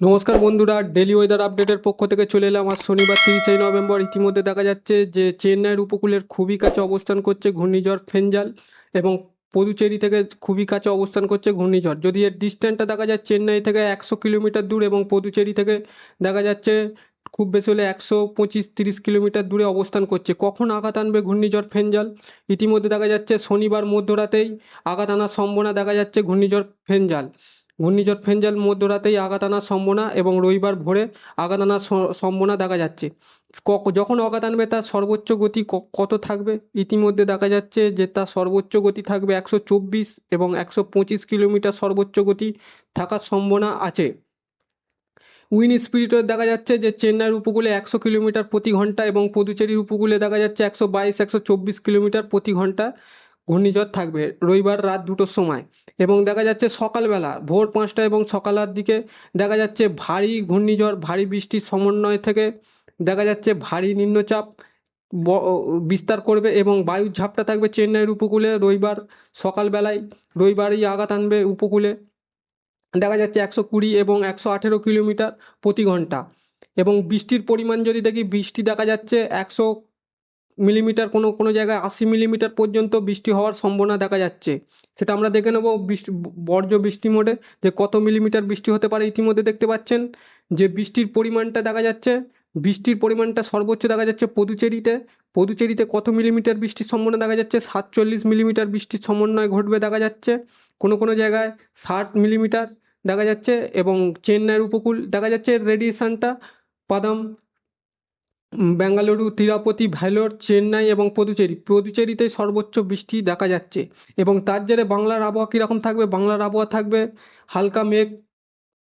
নমস্কার বন্ধুরা daily weather আপডেটের পক্ষ থেকে চলে এলাম আজ শনিবার তিরিশে নভেম্বর। ইতিমধ্যে দেখা যাচ্ছে যে চেন্নাইয়ের উপকূলের খুবই কাছে অবস্থান করছে ঘূর্ণিঝড় ফেঞ্জাল এবং পদুচেরি থেকে খুবই কাছে অবস্থান করছে ঘূর্ণিঝড়। যদি এর ডিস্ট্যান্সটা দেখা যায়, চেন্নাই থেকে একশো কিলোমিটার দূর এবং পদুচেরি থেকে দেখা যাচ্ছে খুব বেশি হলে একশো পঁচিশ তিরিশ কিলোমিটার দূরে অবস্থান করছে। কখন আঘাত আনবে ঘূর্ণিঝড় ফেঞ্জাল ইতিমধ্যে দেখা যাচ্ছে শনিবার মধ্যরাতেই আঘাত আনার সম্ভাবনা দেখা যাচ্ছে ঘূর্ণিঝড় ফেঞ্জাল ঘূর্ণিঝড় ফেঞ্জাল মধ্যরাতেই আঘাত আনার সম্ভাবনা এবং রবিবার ভোরে আঘাত আনার সম্ভাবনা দেখা যাচ্ছে। যখন আঘাত আনবে তার সর্বোচ্চ গতি কত থাকবে? ইতিমধ্যে দেখা যাচ্ছে যে তার সর্বোচ্চ গতি থাকবে একশো চব্বিশ এবং একশো পঁচিশ কিলোমিটার সর্বোচ্চ গতি থাকার সম্ভাবনা আছে। উইন স্পিরিটে দেখা যাচ্ছে যে চেন্নাইয়ের উপকূলে একশো কিলোমিটার প্রতি ঘণ্টা এবং পুদুচেরির উপকূলে দেখা যাচ্ছে একশো বাইশ, একশো চব্বিশ কিলোমিটার প্রতি ঘণ্টা। ঘূর্ণিঝড় থাকবে রবিবার রাত দুটোর সময়। এবং দেখা যাচ্ছে সকালবেলা ভোর পাঁচটা এবং সকালের দিকে দেখা যাচ্ছে ভারী ঘূর্ণিঝড়, ভারী বৃষ্টির সমন্বয় থেকে দেখা যাচ্ছে ভারী নিম্নচাপ বিস্তার করবে এবং বায়ুর ঝাপটা থাকবে চেন্নাইয়ের উপকূলে রবিবার সকালবেলায়। রবিবারই আঘাত আনবে উপকূলে। দেখা যাচ্ছে একশো কুড়ি এবং একশো আঠেরো কিলোমিটার প্রতি ঘণ্টা। এবং বৃষ্টির পরিমাণ যদি দেখি, বৃষ্টি দেখা যাচ্ছে একশো মিলিমিটার কোনো কোনো জায়গায় আশি মিলিমিটার পর্যন্ত বৃষ্টি হওয়ার সম্ভাবনা দেখা যাচ্ছে। সেটা আমরা দেখে নেব বৃষ্টি বর্জ্য বৃষ্টি মোডে যে কত মিলিমিটার বৃষ্টি হতে পারে ইতিমধ্যে দেখতে পাচ্ছেন। যে বৃষ্টির পরিমাণটা দেখা যাচ্ছে বৃষ্টির পরিমাণটা সর্বোচ্চ দেখা যাচ্ছে পদুচেরিতে। পদুচেরিতে কত মিলিমিটার বৃষ্টির সম্ভাবনা দেখা যাচ্ছে? সাতচল্লিশ মিলিমিটার বৃষ্টির সমন্বয় ঘটবে দেখা যাচ্ছে। কোনো কোনো জায়গায় ষাট মিলিমিটার দেখা যাচ্ছে এবং চেন্নাইয়ের উপকূল দেখা যাচ্ছে। রেডিয়েশনটা উম, বেঙ্গালুরু, তিরুপতি ভেলোর চেন্নাই এবং পদুচেরি। পদুচেরিতে সর্বোচ্চ বৃষ্টি দেখা যাচ্ছে এবং তার জেরে বাংলার আবহাওয়া কীরকম থাকবে? বাংলার আবহাওয়া থাকবে হালকা মেঘ,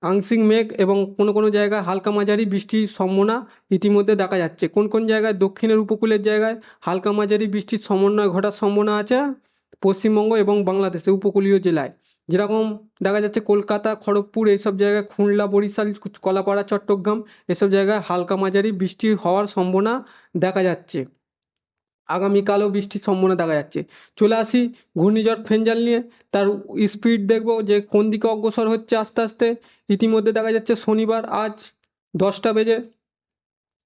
আংশিক মেঘ এবং কোনো কোনো জায়গায় হালকা মাঝারি বৃষ্টির সম্ভাবনা ইতিমধ্যে দেখা যাচ্ছে। কোন কোন জায়গায়? দক্ষিণের উপকূলের জায়গায় হালকা মাঝারি বৃষ্টির সমন্বয় ঘটার সম্ভাবনা আছে পশ্চিমবঙ্গ এবং বাংলাদেশে উপকূলীয় জেলায়। যেরকম দেখা যাচ্ছে কলকাতা, খড়গপুর এইসব জায়গায় খুলনা, বরিশাল, কলাপাড়া, চট্টগ্রাম এসব জায়গায় হালকা মাঝারি বৃষ্টি হওয়ার সম্ভাবনা দেখা যাচ্ছে। আগামীকালও বৃষ্টির সম্ভাবনা দেখা যাচ্ছে। চলে আসি ঘূর্ণিঝড় ফেঞ্জাল নিয়ে। তার স্পিড দেখব যে কোন দিকে অগ্রসর হচ্ছে আস্তে আস্তে। ইতিমধ্যে দেখা যাচ্ছে শনিবার আজ দশটা বেজে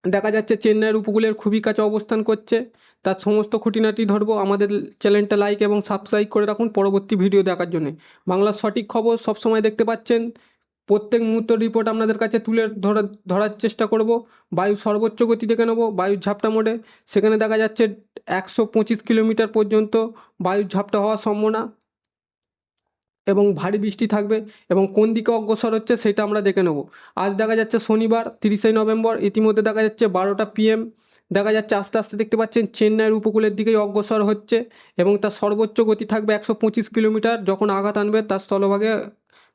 দেখা যাচ্ছে চেন্নাইয়ের উপকূলের খুবই কাছে অবস্থান করছে। তার সমস্ত খুঁটিনাটি ধরবো। আমাদের চ্যানেলটা লাইক এবং সাবস্ক্রাইব করে রাখুন পরবর্তী ভিডিও দেখার জন্য। বাংলার সঠিক খবর সবসময় দেখতে পাচ্ছেন। প্রত্যেক মুহূর্ত রিপোর্ট আপনাদের কাছে তুলে ধরা ধরার চেষ্টা করব। বায়ু সর্বোচ্চ গতি দেখে নেব বায়ুর ঝাপটা মোডে। সেখানে দেখা যাচ্ছে একশো পঁচিশ কিলোমিটার পর্যন্ত বায়ুর ঝাপটা হওয়ার সম্ভাবনা। এবং ভারী বৃষ্টি থাকবে এবং কোন দিকে অগ্রসর হচ্ছে সেটা আমরা দেখে নেব। আজ দেখা যাচ্ছে শনিবার, তিরিশে নভেম্বর, ইতিমধ্যে দেখা যাচ্ছে বারোটা পিএম দেখা যাচ্ছে আস্তে আস্তে দেখতে পাচ্ছেন চেন্নাইয়ের উপকূলের দিকেই অগ্রসর হচ্ছে এবং তার সর্বোচ্চ গতি থাকবে একশো পঁচিশ কিলোমিটার, যখন আঘাত আনবে তার স্থলভাগে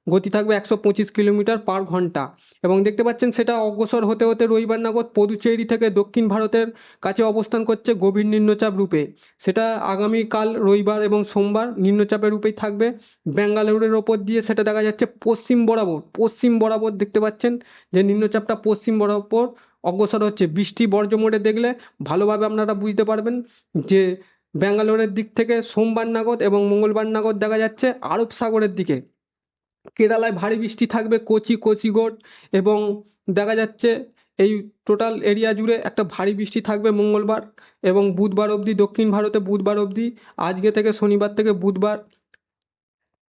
গতি থাকবে একশো পঁচিশ কিলোমিটার পার ঘণ্টা। এবং দেখতে পাচ্ছেন সেটা অগ্রসর হতে হতে রবিবার নাগদ পদুচেরি থেকে দক্ষিণ ভারতের কাছে অবস্থান করছে গভীর নিম্নচাপ রূপে। সেটা আগামীকাল রবিবার এবং সোমবার নিম্নচাপের রূপেই থাকবে। ব্যাঙ্গালোরের ওপর দিয়ে সেটা দেখা যাচ্ছে পশ্চিম বরাবর। পশ্চিম বরাবর দেখতে পাচ্ছেন যে নিম্নচাপটা পশ্চিম বরাবর অগ্রসর হচ্ছে। বৃষ্টি বর্জ্য মোড়ে দেখলে ভালোভাবে আপনারা বুঝতে পারবেন যে ব্যাঙ্গালোরের দিক থেকে সোমবার নাগদ এবং মঙ্গলবার নাগদ দেখা যাচ্ছে আরব সাগরের দিকে। কেরালায় ভারী বৃষ্টি থাকবে, কোচি, কোচিগোড এবং দেখা যাচ্ছে এই টোটাল এরিয়া জুড়ে একটা ভারী বৃষ্টি থাকবে মঙ্গলবার এবং বুধবার অবধি, দক্ষিণ ভারতে বুধবার অবধি, আজকে থেকে শনিবার থেকে বুধবার,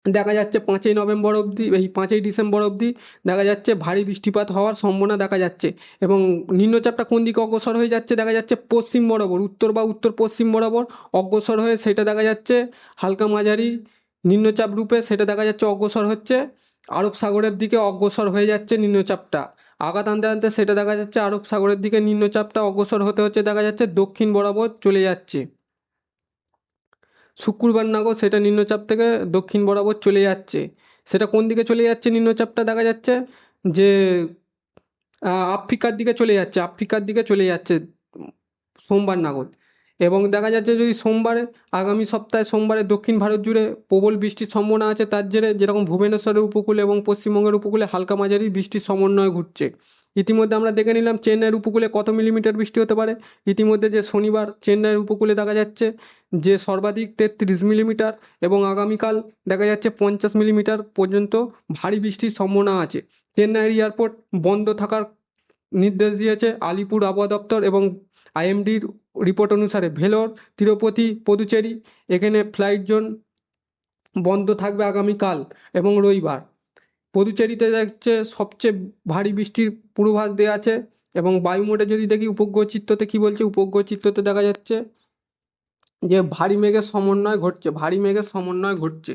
দেখা যাচ্ছে পাঁচই নভেম্বর অবধি, এই পাঁচই ডিসেম্বর অবধি দেখা যাচ্ছে ভারী বৃষ্টিপাত হওয়ার সম্ভাবনা দেখা যাচ্ছে এবং নিম্নচাপটা কোন দিকে অগ্রসর হয়ে যাচ্ছে দেখা যাচ্ছে পশ্চিম বরাবর, উত্তর বা উত্তর পশ্চিম বরাবর অগ্রসর হয়ে সেটা দেখা যাচ্ছে হালকা মাঝারি নিম্নচাপ রূপে সেটা দেখা যাচ্ছে অগ্রসর হচ্ছে। আরব সাগরের দিকে অগ্রসর হয়ে যাচ্ছে নিম্নচাপটা। আঘাত আনতে আনতে সেটা দেখা যাচ্ছে আরব সাগরের দিকে নিম্নচাপটা অগ্রসর হতে হচ্ছে, দেখা যাচ্ছে দক্ষিণ বরাবর চলে যাচ্ছে। শুক্রবার নাগদ সেটা নিম্নচাপ থেকে দক্ষিণ বরাবর চলে যাচ্ছে। সেটা কোন দিকে চলে যাচ্ছে নিম্নচাপটা দেখা যাচ্ছে? যে আফ্রিকার দিকে চলে যাচ্ছে, আফ্রিকার দিকে চলে যাচ্ছে। সোমবার নাগদ। এবং দেখা যাচ্ছে যদি সোমবারে, আগামী সপ্তাহে সোমবারে দক্ষিণ ভারত জুড়ে প্রবল বৃষ্টির সম্ভাবনা আছে, তার জেরে যেরকম ভুবনেশ্বরের উপকূলে এবং পশ্চিমবঙ্গের উপকূলে হালকা মাঝারি বৃষ্টির সমন্বয় ঘটছে ইতিমধ্যে আমরা দেখে নিলাম চেন্নাইয়ের উপকূলে কত মিলিমিটার বৃষ্টি হতে পারে। ইতিমধ্যে যে শনিবার চেন্নাইয়ের উপকূলে দেখা যাচ্ছে যে সর্বাধিক তেত্রিশ মিলিমিটার এবং আগামীকাল দেখা যাচ্ছে পঞ্চাশ মিলিমিটার পর্যন্ত ভারী বৃষ্টির সম্ভাবনা আছে। চেন্নাইয়ের এয়ারপোর্ট বন্ধ থাকার নির্দেশ দিয়েছে আলিপুর আবহাওয়া দপ্তর এবং আইএমডির রিপোর্ট অনুসারে ভেলোর তিরুপতি পদুচেরি, এখানে ফ্লাইট জোন বন্ধ থাকবে আগামীকাল এবং রবিবার। পদুচেরিতে দেখছে সবচেয়ে ভারী বৃষ্টির পূর্বাভাস দেওয়া আছে এবং বায়ুমোডে যদি দেখি উপগ্রহ চিত্রতে কী বলছে উপগ্রহ চিত্রতে দেখা যাচ্ছে যে ভারী মেঘের সমন্বয় ঘটছে, ভারী মেঘের সমন্বয় ঘটছে।